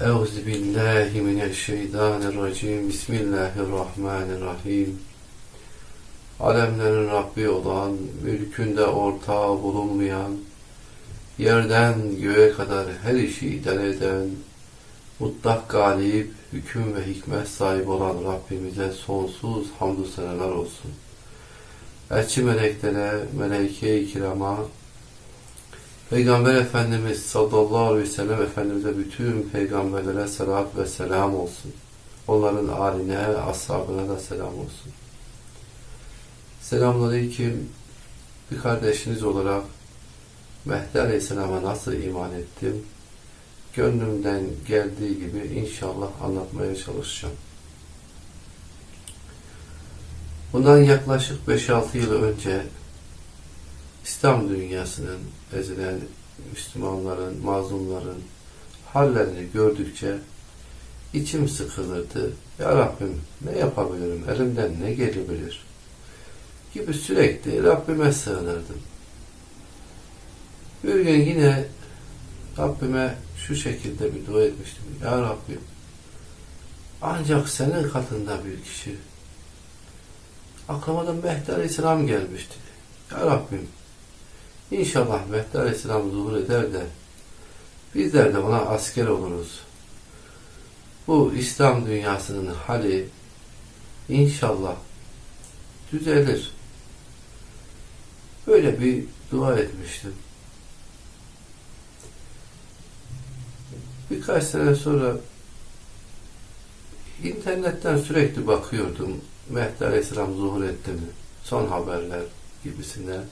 Euzu billahi mineşşeytanirracim. Bismillahirrahmanirrahim. Alemlerin Rabbi olan, mülkünde ortağı bulunmayan, yerden göğe kadar her işi idare eden, mutlak galip, hüküm ve hikmet sahibi olan Rabbimize sonsuz hamdü seneler olsun. Elçi meleklere, meleike-i kirama, Peygamber Efendimiz sallallahu aleyhi ve sellem Efendimiz'e bütün peygamberlere selat ve selam olsun. Onların aline, ashabına da selam olsun. Selamünaleyküm. Bir kardeşiniz olarak Mehdi Aleyhisselam'a nasıl iman ettim? Gönlümden geldiği gibi inşallah anlatmaya çalışacağım. Bundan yaklaşık 5-6 yıl önce İslam dünyasının ezilen Müslümanların, mazlumların hallerini gördükçe içim sıkılırdı. Ya Rabbim ne yapabilirim, elimden ne gelebilir gibi sürekli Rabbime sığınırdım. Bir gün yine Rabbime şu şekilde bir dua etmiştim. Ya Rabbim ancak senin katında bir kişi aklıma da Mehdi Aleyhisselam gelmişti. Ya Rabbim İnşallah Mehdi Aleyhisselam zuhur eder de bizler de ona asker oluruz. Bu İslam dünyasının hali inşallah düzelir. Böyle bir dua etmiştim. Birkaç sene sonra internetten sürekli bakıyordum. Mehdi Aleyhisselam zuhur etti mi? Son haberler gibisinden.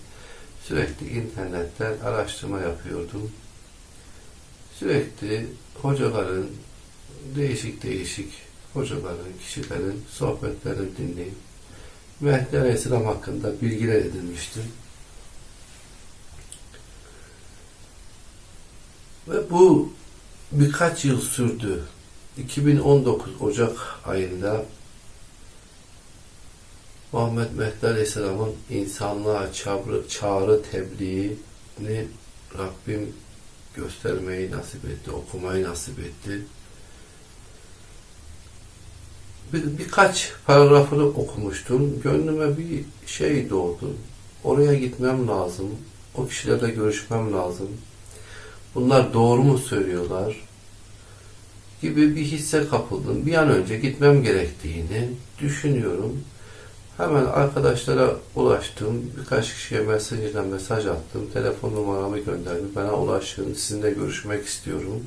Sürekli internetten araştırma yapıyordum. Sürekli hocaların, değişik değişik hocaların, kişilerin sohbetlerini dinleyip Mehdi Aleyhisselam hakkında bilgiler edinmiştim. Ve bu birkaç yıl sürdü. 2019 Ocak ayında Muhammed Mehdi Aleyhisselam'ın insanlığa çağrı, çağrı tebliğini Rabbim göstermeyi nasip etti, okumayı nasip etti. Bir, birkaç paragrafını okumuştum. Gönlüme bir şey doğdu. Oraya gitmem lazım. O kişilerle görüşmem lazım. Bunlar doğru mu söylüyorlar? Gibi bir hisse kapıldım. Bir an önce gitmem gerektiğini düşünüyorum. Hemen arkadaşlara ulaştım. Birkaç kişiye mesajla mesaj attım. Telefon numaramı gönderdim. Bana ulaşın. Sizinle görüşmek istiyorum.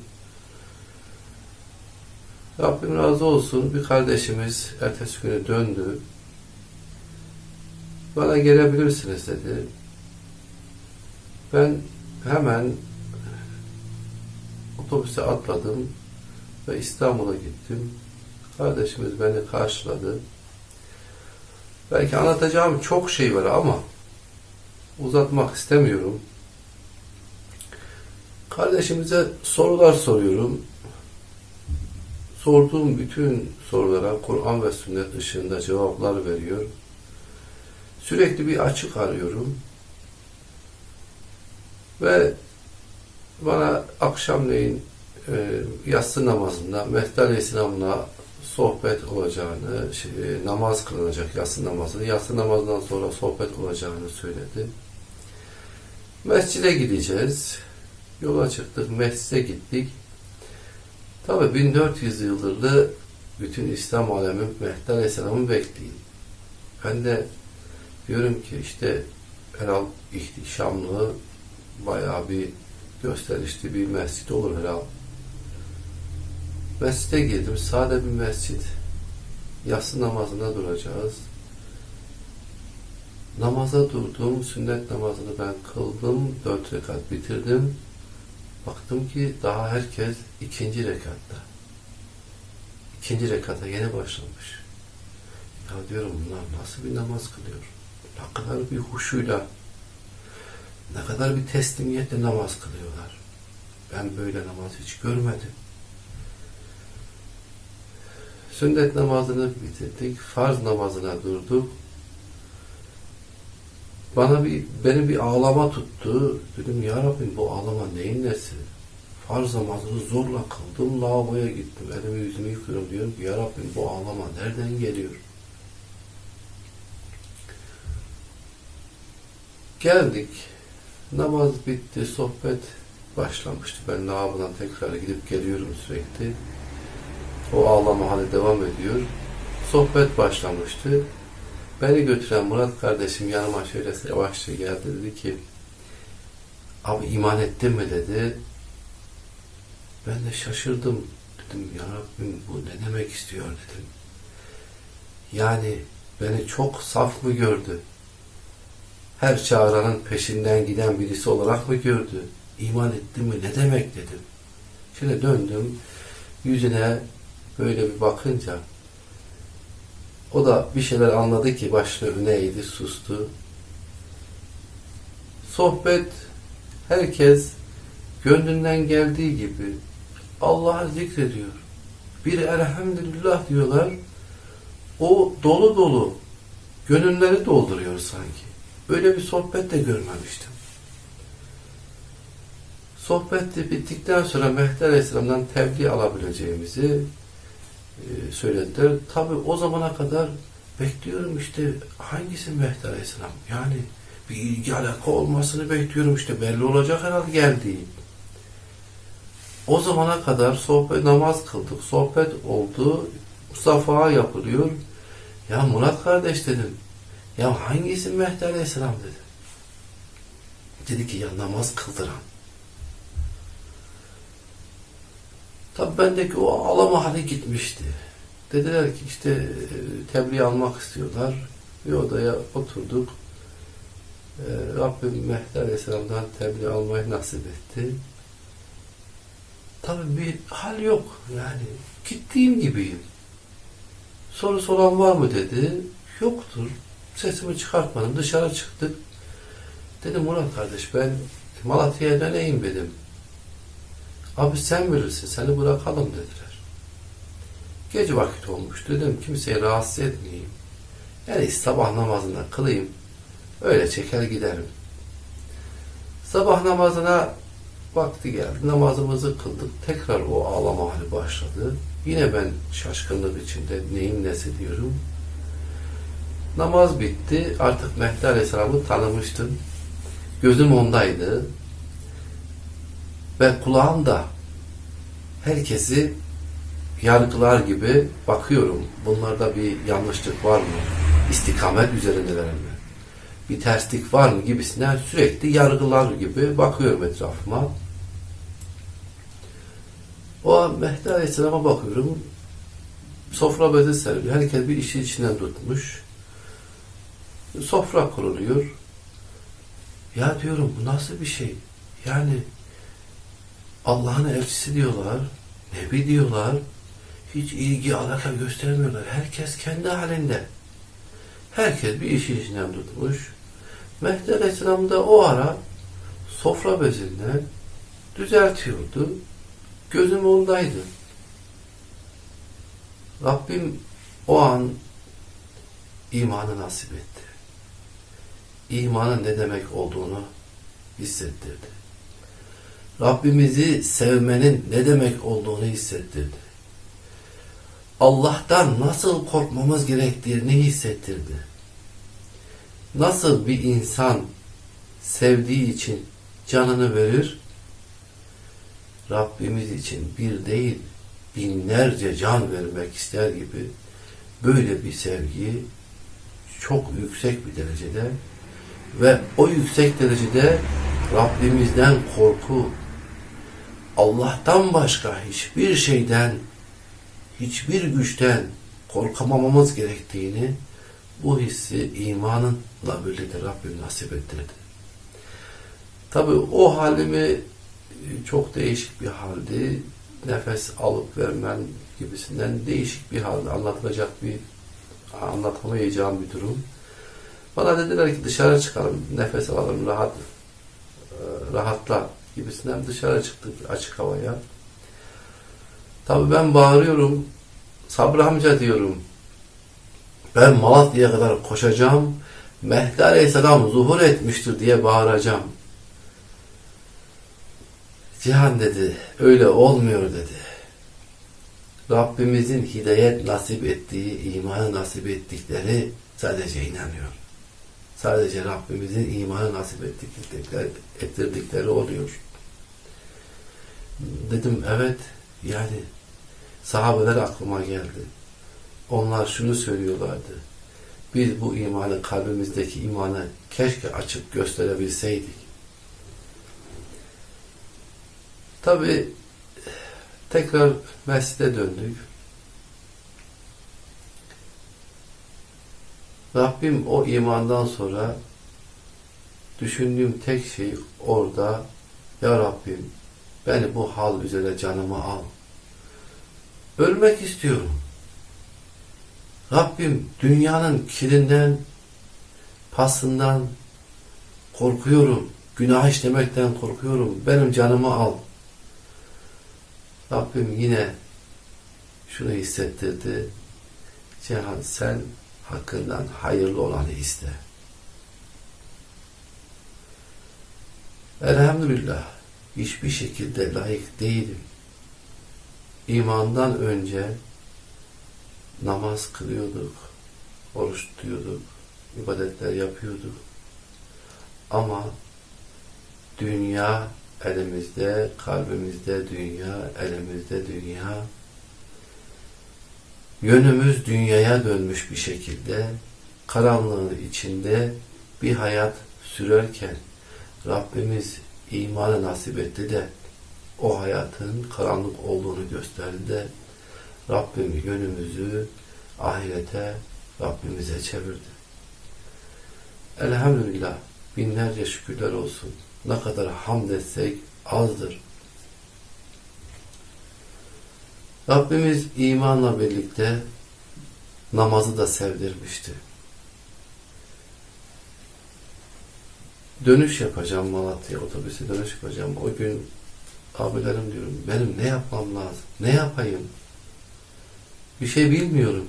Rabbim razı olsun. Bir kardeşimiz ertesi günü döndü. Bana gelebilirsiniz dedi. Ben hemen otobüse atladım ve İstanbul'a gittim. Kardeşimiz beni karşıladı. Belki anlatacağım çok şey var ama uzatmak istemiyorum. Kardeşimize sorular soruyorum. Sorduğum bütün sorulara Kur'an ve sünnet ışığında cevaplar veriyor. Sürekli bir açık arıyorum. Ve bana akşamleyin e, yatsı namazında Mehdi Aleyhisselam'la sohbet olacağını, şey, namaz kılınacak yatsı namazı, yatsı namazından sonra sohbet olacağını söyledi. Mescide gideceğiz. Yola çıktık, mescide gittik. Tabi 1400 yıldır da bütün İslam alemi Mehdi Aleyhisselam'ı bekleyin. Ben de diyorum ki işte herhal ihtişamlı, bayağı bir gösterişli bir mescid olur herhal. Mescide girdim. Sade bir mescid. Yatsı namazına duracağız. Namaza durdum. Sünnet namazını ben kıldım. Dört rekat bitirdim. Baktım ki daha herkes ikinci rekatta. İkinci rekata yeni başlamış. Ya diyorum bunlar nasıl bir namaz kılıyor? Ne kadar bir huşuyla, ne kadar bir teslimiyetle namaz kılıyorlar. Ben böyle namaz hiç görmedim. Sünnet namazını bitirdik. Farz namazına durduk. Bana bir, beni bir ağlama tuttu. Dedim ya Rabbim bu ağlama neyin nesi? farz namazını zorla kıldım. Lavaboya gittim. Elimi yüzümü yıkıyorum. Diyorum ki ya Rabbim bu ağlama nereden geliyor? Geldik. Namaz bitti. Sohbet başlamıştı. Ben lavabodan tekrar gidip geliyorum sürekli. O ağlama hali devam ediyor. Sohbet başlamıştı. Beni götüren Murat kardeşim yanıma şöyle yavaşça geldi dedi ki abi iman ettin mi dedi. Ben de şaşırdım. Dedim ya Rabbim bu ne demek istiyor dedim. Yani beni çok saf mı gördü? Her çağıranın peşinden giden birisi olarak mı gördü? İman ettin mi ne demek dedim. Şöyle döndüm. Yüzüne böyle bir bakınca o da bir şeyler anladı ki başını öne sustu. Sohbet herkes gönlünden geldiği gibi Allah'ı zikrediyor. Bir elhamdülillah diyorlar. O dolu dolu gönülleri dolduruyor sanki. Böyle bir sohbet de görmemiştim. Sohbet de bittikten sonra Mehdi Aleyhisselam'dan tebliğ alabileceğimizi söylediler. Tabi o zamana kadar bekliyorum işte hangisi Mehdi Aleyhisselam? Yani bir ilgi alaka olmasını bekliyorum işte belli olacak herhalde geldiği. O zamana kadar sohbet namaz kıldık. Sohbet oldu. Mustafa yapılıyor. Ya Murat kardeş dedim. Ya hangisi Mehdi Aleyhisselam dedi. Dedi ki ya namaz kıldıran. Tabi bendeki o alama hali gitmişti. Dediler ki işte e, tebliğ almak istiyorlar. Bir odaya oturduk. E, Rabbim Mehdi Aleyhisselam'dan tebliğ almayı nasip etti. Tabi bir hal yok. Yani gittiğim gibiyim. Soru soran var mı dedi. Yoktur. Sesimi çıkartmadım. Dışarı çıktık. Dedim Murat kardeş ben Malatya'ya döneyim dedim. Abi sen bilirsin seni bırakalım dediler. Gece vakit olmuş dedim kimseyi rahatsız etmeyeyim. Yani sabah namazını kılayım. Öyle çeker giderim. Sabah namazına vakti geldi. Namazımızı kıldık. Tekrar o ağlama hali başladı. Yine ben şaşkınlık içinde neyin nesi diyorum. Namaz bitti. Artık Mehdi Aleyhisselam'ı tanımıştım. Gözüm ondaydı. Ve kulağım da herkesi yargılar gibi bakıyorum. Bunlarda bir yanlışlık var mı? İstikamet üzerindeler mi? Bir terslik var mı gibisinden sürekli yargılar gibi bakıyorum etrafıma. O an Mehdi Aleyhisselam'a bakıyorum. Sofra bezi seriliyor. Herkes bir işi içinden tutmuş. Sofra kuruluyor. Ya diyorum bu nasıl bir şey? Yani Allah'ın elçisi diyorlar, Nebi diyorlar, hiç ilgi alaka göstermiyorlar. Herkes kendi halinde. Herkes bir işi içinden tutmuş. Mehdi Aleyhisselam da o ara sofra bezinden düzeltiyordu. Gözüm ondaydı. Rabbim o an imanı nasip etti. İmanın ne demek olduğunu hissettirdi. Rabbimizi sevmenin ne demek olduğunu hissettirdi. Allah'tan nasıl korkmamız gerektiğini hissettirdi. Nasıl bir insan sevdiği için canını verir, Rabbimiz için bir değil binlerce can vermek ister gibi böyle bir sevgi çok yüksek bir derecede ve o yüksek derecede Rabbimizden korku, Allah'tan başka hiçbir şeyden, hiçbir güçten korkamamamız gerektiğini bu hissi imanınla birlikte Rabbim nasip ettirdi. Tabi o halimi çok değişik bir haldi. Nefes alıp vermem gibisinden değişik bir halde anlatılacak bir anlatamayacağım bir durum. Bana dediler ki dışarı çıkalım, nefes alalım, rahat rahatla gibisinden dışarı çıktık açık havaya. Tabi ben bağırıyorum. Sabri amca diyorum. Ben Malatya'ya kadar koşacağım. Mehdi Aleyhisselam zuhur etmiştir diye bağıracağım. Cihan dedi, öyle olmuyor dedi. Rabbimizin hidayet nasip ettiği, imanı nasip ettikleri sadece inanıyor. Sadece Rabbimizin imanı nasip ettikleri, ettirdikleri oluyor. Dedim evet, yani sahabeler aklıma geldi. Onlar şunu söylüyorlardı. Biz bu imanı, kalbimizdeki imanı keşke açıp gösterebilseydik. Tabi tekrar mescide döndük. Rabbim o imandan sonra düşündüğüm tek şey orada Ya Rabbim beni bu hal üzere canımı al. Ölmek istiyorum. Rabbim dünyanın kirinden, pasından korkuyorum. Günah işlemekten korkuyorum. Benim canımı al. Rabbim yine şunu hissettirdi. Cihan sen hakkından hayırlı olanı iste. Elhamdülillah hiçbir şekilde layık değilim. İmandan önce namaz kılıyorduk, oruç tutuyorduk, ibadetler yapıyorduk. Ama dünya elimizde, kalbimizde dünya, elimizde dünya. Yönümüz dünyaya dönmüş bir şekilde karanlığın içinde bir hayat sürerken Rabbimiz imanı nasip etti de o hayatın karanlık olduğunu gösterdi de Rabbim yönümüzü ahirete Rabbimize çevirdi. Elhamdülillah binlerce şükürler olsun. Ne kadar hamd etsek azdır. Rabbimiz imanla birlikte namazı da sevdirmişti. Dönüş yapacağım Malatya otobüse dönüş yapacağım. O gün abilerim diyorum benim ne yapmam lazım? Ne yapayım? Bir şey bilmiyorum.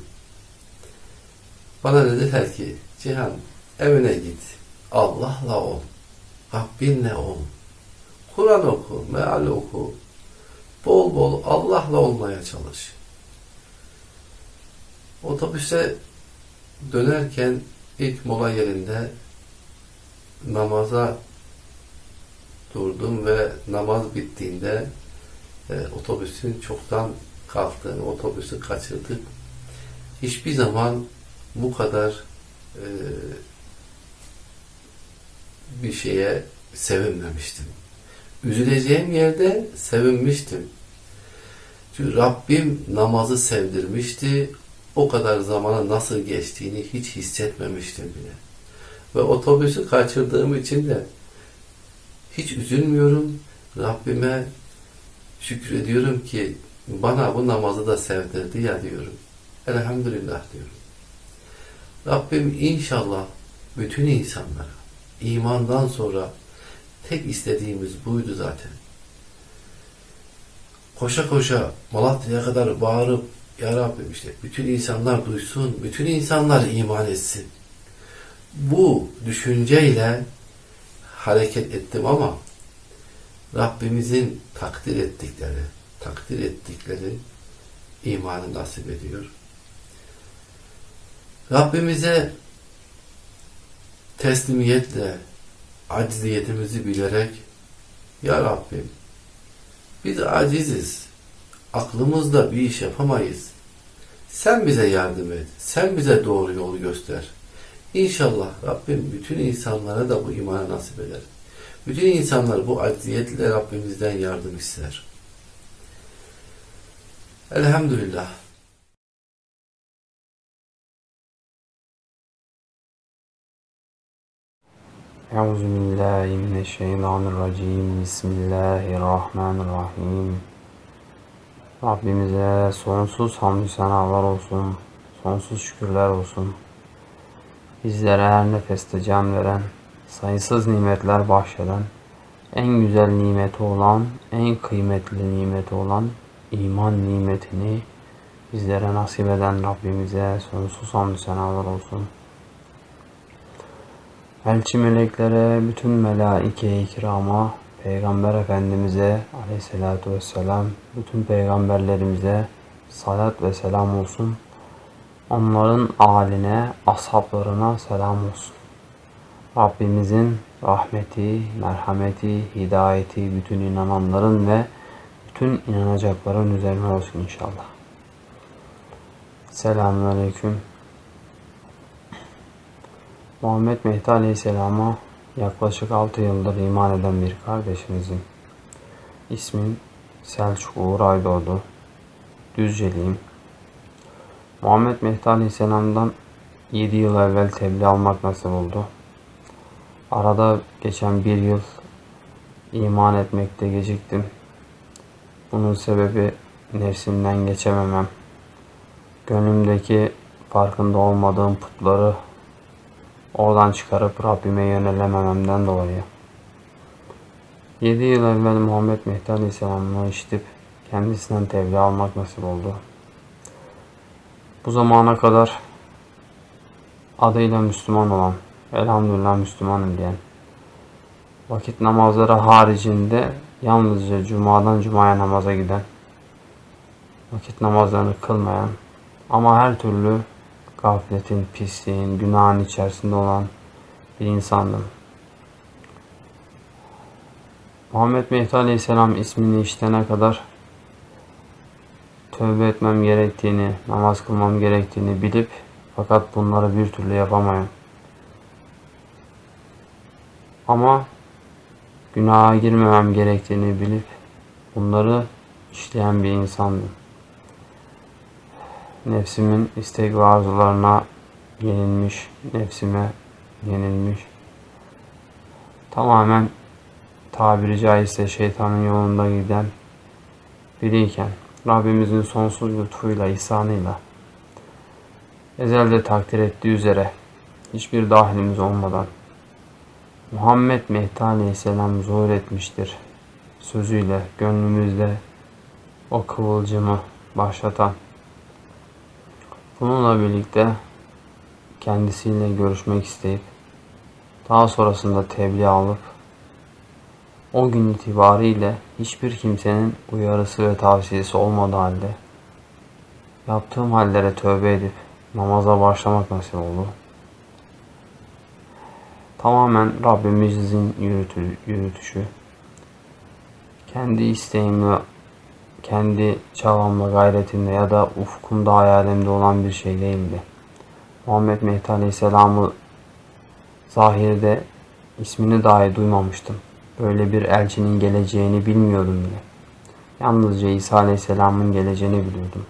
Bana dediler ki Cihan evine git. Allah'la ol. Rabbinle ol. Kur'an oku, meal oku. Bol bol Allah'la olmaya çalış. Otobüse dönerken ilk mola yerinde namaza durdum ve namaz bittiğinde e, otobüsün çoktan kalktığını, otobüsü kaçırdık. Hiçbir zaman bu kadar e, bir şeye sevinmemiştim. Üzüleceğim yerde sevinmiştim. Çünkü Rabbim namazı sevdirmişti. O kadar zamana nasıl geçtiğini hiç hissetmemiştim bile. Ve otobüsü kaçırdığım için de hiç üzülmüyorum. Rabbime şükrediyorum ki bana bu namazı da sevdirdi ya diyorum. Elhamdülillah diyorum. Rabbim inşallah bütün insanlara imandan sonra tek istediğimiz buydu zaten. Koşa koşa Malatya'ya kadar bağırıp Ya Rabbim işte bütün insanlar duysun, bütün insanlar iman etsin. Bu düşünceyle hareket ettim ama Rabbimizin takdir ettikleri, takdir ettikleri imanı nasip ediyor. Rabbimize teslimiyetle acziyetimizi bilerek Ya Rabbim biz aciziz. Aklımızla bir iş yapamayız. Sen bize yardım et. Sen bize doğru yolu göster. İnşallah Rabbim bütün insanlara da bu imanı nasip eder. Bütün insanlar bu acziyetle Rabbimizden yardım ister. Elhamdülillah. Euzu billahi mineşşeytanirracim. Bismillahirrahmanirrahim. Rabbimize sonsuz hamdü senalar olsun. Sonsuz şükürler olsun. Bizlere her nefeste can veren, sayısız nimetler bahşeden, en güzel nimeti olan, en kıymetli nimeti olan iman nimetini bizlere nasip eden Rabbimize sonsuz hamdü senalar olsun. Elçi meleklere, bütün melaike-i kirama, Peygamber Efendimiz'e aleyhissalatu vesselam, bütün peygamberlerimize salat ve selam olsun. Onların aline, ashablarına selam olsun. Rabbimizin rahmeti, merhameti, hidayeti bütün inananların ve bütün inanacakların üzerine olsun inşallah. Selamünaleyküm. Muhammed Mehdi Aleyhisselam'a yaklaşık 6 yıldır iman eden bir kardeşimizin ismim Selçuk Uğur Aydoğdu. Düzceliyim. Muhammed Mehdi Aleyhisselam'dan 7 yıl evvel tebliğ almak nasip oldu. Arada geçen bir yıl iman etmekte geciktim. Bunun sebebi nefsimden geçememem. Gönlümdeki farkında olmadığım putları oradan çıkarıp Rabbime yönelemememden dolayı. 7 yıl evvel Muhammed Mehdi Aleyhisselam'ı işitip kendisinden tebliğ almak nasip oldu. Bu zamana kadar adıyla Müslüman olan, elhamdülillah Müslümanım diyen, vakit namazları haricinde yalnızca cumadan cumaya namaza giden, vakit namazlarını kılmayan ama her türlü gafletin, pisliğin, günahın içerisinde olan bir insandım. Muhammed Mehdi Aleyhisselam ismini işitene kadar tövbe etmem gerektiğini, namaz kılmam gerektiğini bilip fakat bunları bir türlü yapamayan ama günaha girmemem gerektiğini bilip bunları işleyen bir insandım. Nefsimin istek ve arzularına yenilmiş, nefsime yenilmiş. Tamamen tabiri caizse şeytanın yolunda giden biriyken Rabbimizin sonsuz lütfuyla, ihsanıyla ezelde takdir ettiği üzere hiçbir dahilimiz olmadan Muhammed Mehdi Aleyhisselam zuhur etmiştir sözüyle gönlümüzde o kıvılcımı başlatan bununla birlikte kendisiyle görüşmek isteyip daha sonrasında tebliğ alıp o gün itibariyle hiçbir kimsenin uyarısı ve tavsiyesi olmadığı halde yaptığım hallere tövbe edip namaza başlamak nasip oldu. Tamamen Rabbimizin yürütü, yürütüşü. Kendi isteğimle, kendi çabamla, gayretimle ya da ufkumda, hayalimde olan bir şey değildi. Muhammed Mehdi Aleyhisselam'ı zahirde ismini dahi duymamıştım. Böyle bir elçinin geleceğini bilmiyordum bile. Yalnızca İsa Aleyhisselam'ın geleceğini biliyordum.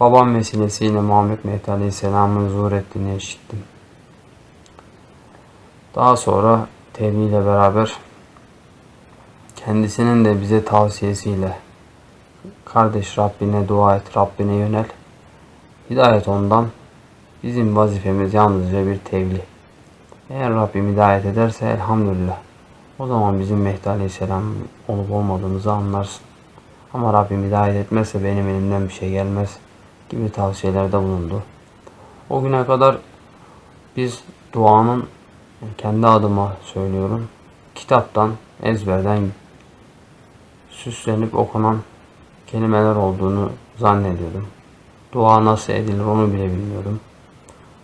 Babam vesilesiyle Muhammed Mehdi Aleyhisselam'ın zuhur ettiğini işittim. Daha sonra tebliğ ile beraber kendisinin de bize tavsiyesiyle kardeş Rabbine dua et, Rabbine yönel. Hidayet ondan. Bizim vazifemiz yalnızca bir tebliğ. Eğer Rabbim hidayet ederse elhamdülillah. O zaman bizim Mehdi Aleyhisselam olup olmadığımızı anlarsın. Ama Rabbim hidayet etmezse benim elimden bir şey gelmez gibi tavsiyelerde bulundu. O güne kadar biz duanın kendi adıma söylüyorum. Kitaptan, ezberden süslenip okunan kelimeler olduğunu zannediyordum. Dua nasıl edilir onu bile bilmiyordum.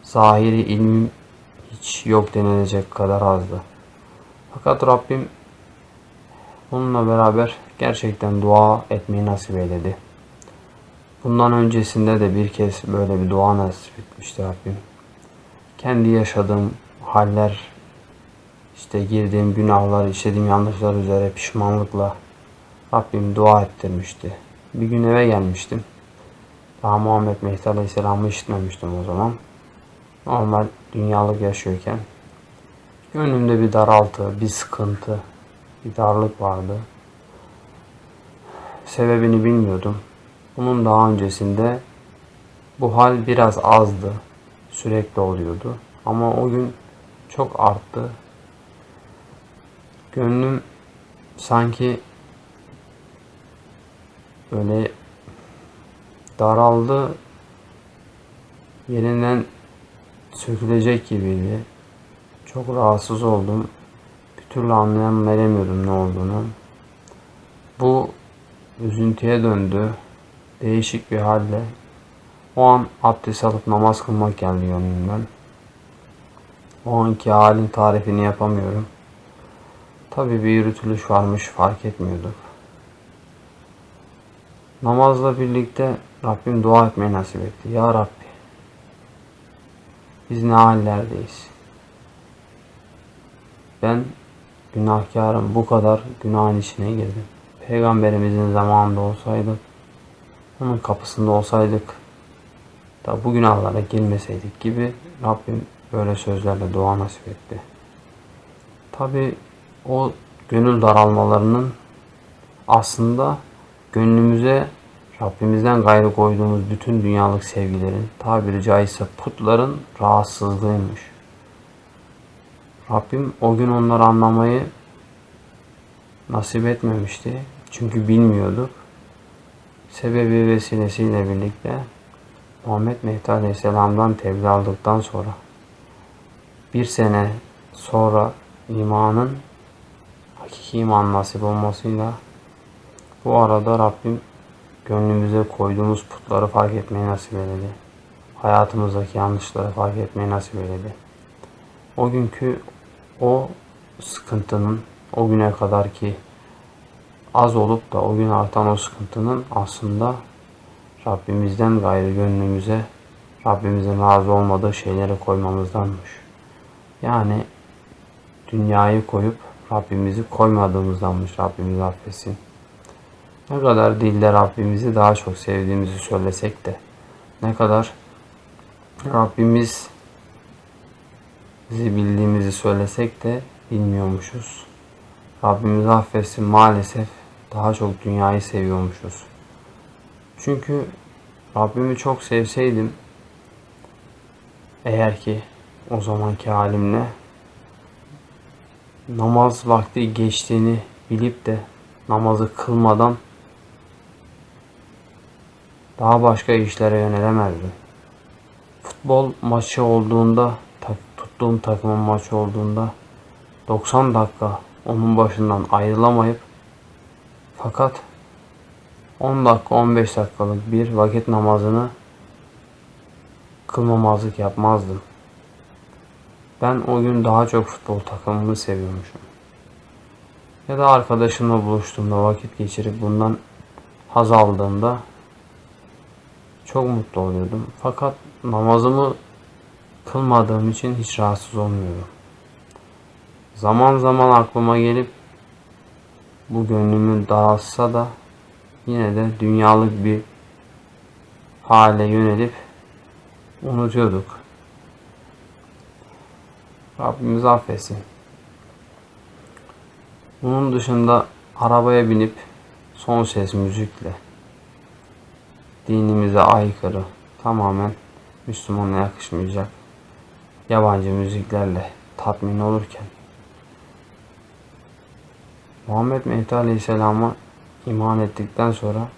Zahiri ilmim hiç yok denilecek kadar azdı. Fakat Rabbim bununla beraber gerçekten dua etmeyi nasip eyledi. Bundan öncesinde de bir kez böyle bir dua nasip etmişti Rabbim. Kendi yaşadığım haller, işte girdiğim günahlar, işlediğim yanlışlar üzere pişmanlıkla Rabbim dua ettirmişti. Bir gün eve gelmiştim. Daha Muhammed Mehdi Aleyhisselam'ı işitmemiştim o zaman. Normal dünyalık yaşıyorken Gönlümde bir daraltı, bir sıkıntı, bir darlık vardı. Sebebini bilmiyordum. Bunun daha öncesinde bu hal biraz azdı. Sürekli oluyordu. Ama o gün çok arttı. Gönlüm sanki böyle daraldı. Yerinden sökülecek gibiydi. Çok rahatsız oldum. türlü anlayan veremiyordum ne olduğunu. Bu üzüntüye döndü. Değişik bir halde. O an abdest alıp namaz kılmak geldi gönlümden. O anki halin tarifini yapamıyorum. Tabi bir yürütülüş varmış fark etmiyorduk. Namazla birlikte Rabbim dua etmeyi nasip etti. Ya Rabbi biz ne hallerdeyiz. Ben günahkarım bu kadar günahın içine girdim. Peygamberimizin zamanında olsaydık, onun kapısında olsaydık da bu günahlara girmeseydik gibi Rabbim böyle sözlerle dua nasip etti. Tabi o gönül daralmalarının aslında gönlümüze Rabbimizden gayrı koyduğumuz bütün dünyalık sevgilerin tabiri caizse putların rahatsızlığıymış. Rabbim o gün onları anlamayı nasip etmemişti. Çünkü bilmiyorduk. Sebebi vesilesiyle birlikte Muhammed Mehdi Aleyhisselam'dan tebliğ aldıktan sonra bir sene sonra imanın hakiki iman nasip olmasıyla bu arada Rabbim gönlümüze koyduğumuz putları fark etmeyi nasip eyledi. Hayatımızdaki yanlışları fark etmeyi nasip eyledi. O günkü o sıkıntının o güne kadar ki az olup da o gün artan o sıkıntının aslında Rabbimizden gayrı gönlümüze Rabbimizin razı olmadığı şeyleri koymamızdanmış. Yani dünyayı koyup Rabbimizi koymadığımızdanmış Rabbimiz affetsin. Ne kadar dilde Rabbimizi daha çok sevdiğimizi söylesek de ne kadar Rabbimiz bizi bildiğimizi söylesek de bilmiyormuşuz. Rabbimiz affetsin maalesef daha çok dünyayı seviyormuşuz. Çünkü Rabbimi çok sevseydim eğer ki o zamanki halimle namaz vakti geçtiğini bilip de namazı kılmadan daha başka işlere yönelemezdim. Futbol maçı olduğunda, tuttuğum takımın maçı olduğunda 90 dakika onun başından ayrılamayıp fakat 10 dakika 15 dakikalık bir vakit namazını kılmamazlık yapmazdım. Ben o gün daha çok futbol takımımı seviyormuşum. Ya da arkadaşımla buluştuğumda vakit geçirip bundan haz aldığımda çok mutlu oluyordum. Fakat namazımı kılmadığım için hiç rahatsız olmuyorum. Zaman zaman aklıma gelip bu gönlümü dağıtsa da yine de dünyalık bir hale yönelip unutuyorduk. Rabbimiz affetsin. Bunun dışında arabaya binip son ses müzikle dinimize aykırı tamamen Müslümana yakışmayacak yabancı müziklerle tatmin olurken Muhammed Mehdi Aleyhisselam'a iman ettikten sonra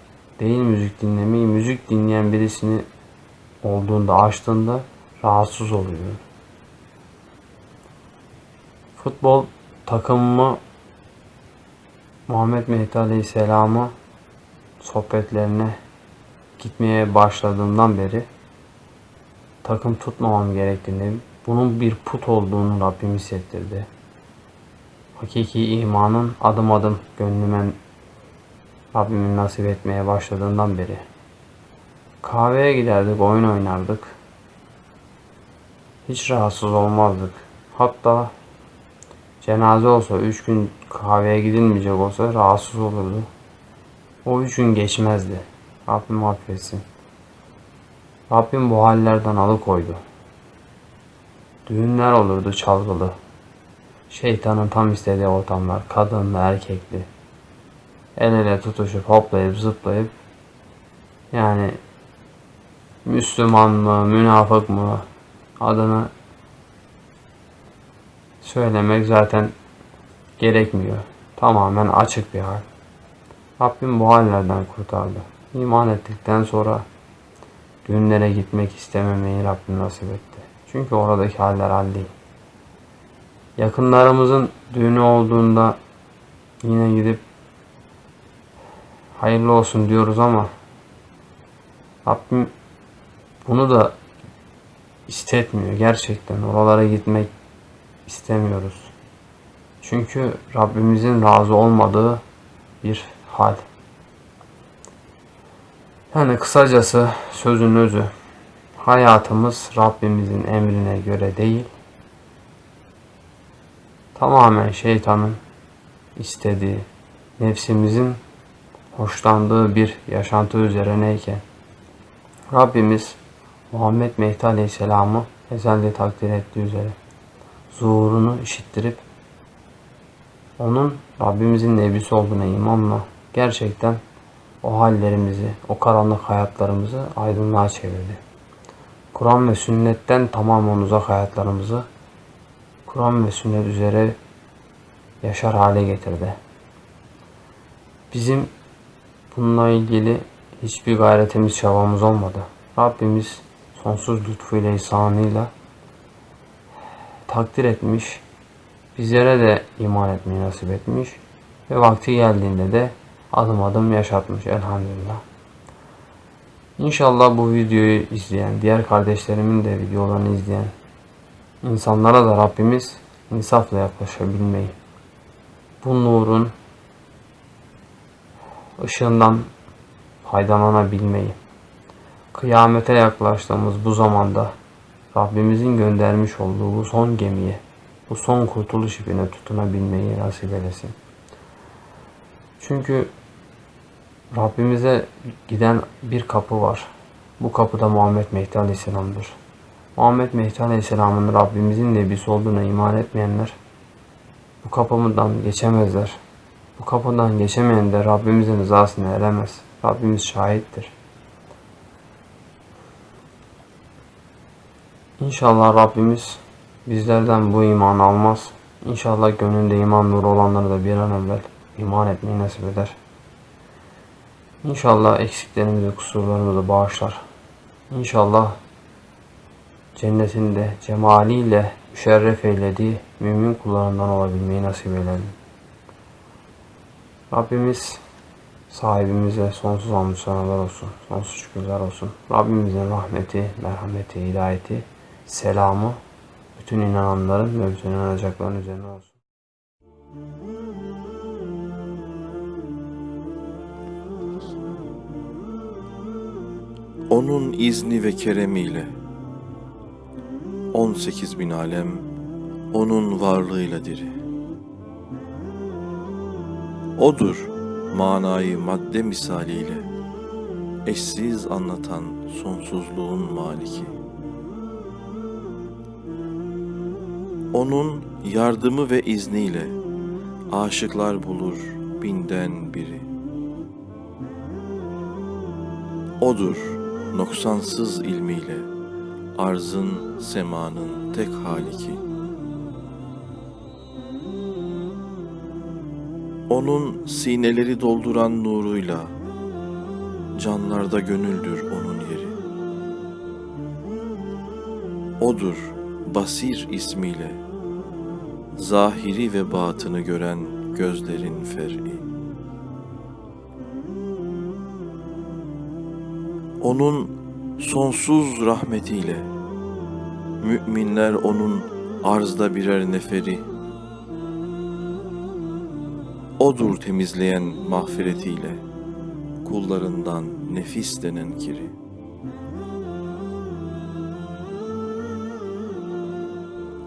değil müzik dinlemeyi, müzik dinleyen birisini olduğunda, açtığında rahatsız oluyor. Futbol takımımı Muhammed Mehdi Aleyhisselam'a sohbetlerine gitmeye başladığımdan beri takım tutmamam gerektiğini, bunun bir put olduğunu Rabbim hissettirdi. Hakiki imanın adım adım gönlüme Rabbimin nasip etmeye başladığından beri. Kahveye giderdik, oyun oynardık. Hiç rahatsız olmazdık. Hatta cenaze olsa, üç gün kahveye gidilmeyecek olsa rahatsız olurdu. O üç gün geçmezdi. Rabbim affetsin. Rabbim bu hallerden alıkoydu. Düğünler olurdu çalgılı. Şeytanın tam istediği ortamlar, kadınlı, erkekli. El ele tutuşup hoplayıp zıplayıp yani Müslüman mı, münafık mı adını söylemek zaten gerekmiyor. Tamamen açık bir hal. Rabbim bu hallerden kurtardı. İman ettikten sonra düğünlere gitmek istememeyi Rabbim nasip etti. Çünkü oradaki haller hal değil. yakınlarımızın düğünü olduğunda yine gidip hayırlı olsun diyoruz ama Rabbim bunu da istetmiyor gerçekten. Oralara gitmek istemiyoruz. Çünkü Rabbimizin razı olmadığı bir hal. Yani kısacası sözün özü hayatımız Rabbimizin emrine göre değil tamamen şeytanın istediği, nefsimizin hoşlandığı bir yaşantı üzerineyken Rabbimiz Muhammed Mehdi Aleyhisselam'ı ezelde takdir ettiği üzere zuhurunu işittirip onun Rabbimizin nebisi olduğuna imanla gerçekten o hallerimizi, o karanlık hayatlarımızı aydınlığa çevirdi. Kur'an ve sünnetten tamamen uzak hayatlarımızı Kur'an ve sünnet üzere yaşar hale getirdi. Bizim bununla ilgili hiçbir gayretimiz, çabamız olmadı. Rabbimiz sonsuz lütfuyla, ihsanıyla takdir etmiş, bizlere de iman etmeyi nasip etmiş ve vakti geldiğinde de adım adım yaşatmış elhamdülillah. İnşallah bu videoyu izleyen, diğer kardeşlerimin de videolarını izleyen insanlara da Rabbimiz insafla yaklaşabilmeyi, bu nurun ışığından faydalanabilmeyi, kıyamete yaklaştığımız bu zamanda Rabbimizin göndermiş olduğu bu son gemiye, bu son kurtuluş ipine tutunabilmeyi nasip eylesin. Çünkü Rabbimize giden bir kapı var. Bu kapı da Muhammed Mehdi Aleyhisselam'dır. Muhammed Mehdi Aleyhisselam'ın Rabbimizin nebisi olduğuna iman etmeyenler bu kapımdan geçemezler. Bu kapıdan geçemeyen de Rabbimizin rızasını eremez. Rabbimiz şahittir. İnşallah Rabbimiz bizlerden bu imanı almaz. İnşallah gönlünde iman nuru olanları da bir an evvel iman etmeyi nasip eder. İnşallah eksiklerimizi, kusurlarımızı bağışlar. İnşallah cennetinde cemaliyle müşerref eylediği mümin kullarından olabilmeyi nasip eylesin. Rabbimiz sahibimize sonsuz hamdü senalar olsun. Sonsuz şükürler olsun. Rabbimizin rahmeti, merhameti, hidayeti, selamı bütün inananların ve bütün inanacakların üzerine olsun. Onun izni ve keremiyle 18 bin alem onun varlığıyla diri. Odur manayı madde misaliyle eşsiz anlatan sonsuzluğun maliki. Onun yardımı ve izniyle aşıklar bulur binden biri. Odur noksansız ilmiyle arzın semanın tek haliki. Onun sineleri dolduran nuruyla canlarda gönüldür onun yeri. Odur Basir ismiyle zahiri ve batını gören gözlerin fer'i. Onun sonsuz rahmetiyle müminler onun arzda birer neferi. Odur temizleyen mağfiretiyle kullarından nefis denen kiri.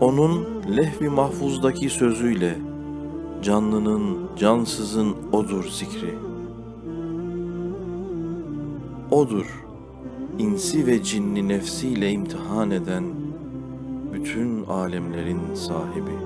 Onun lehvi mahfuzdaki sözüyle canlının cansızın odur zikri. Odur insi ve cinni nefsiyle imtihan eden bütün alemlerin sahibi.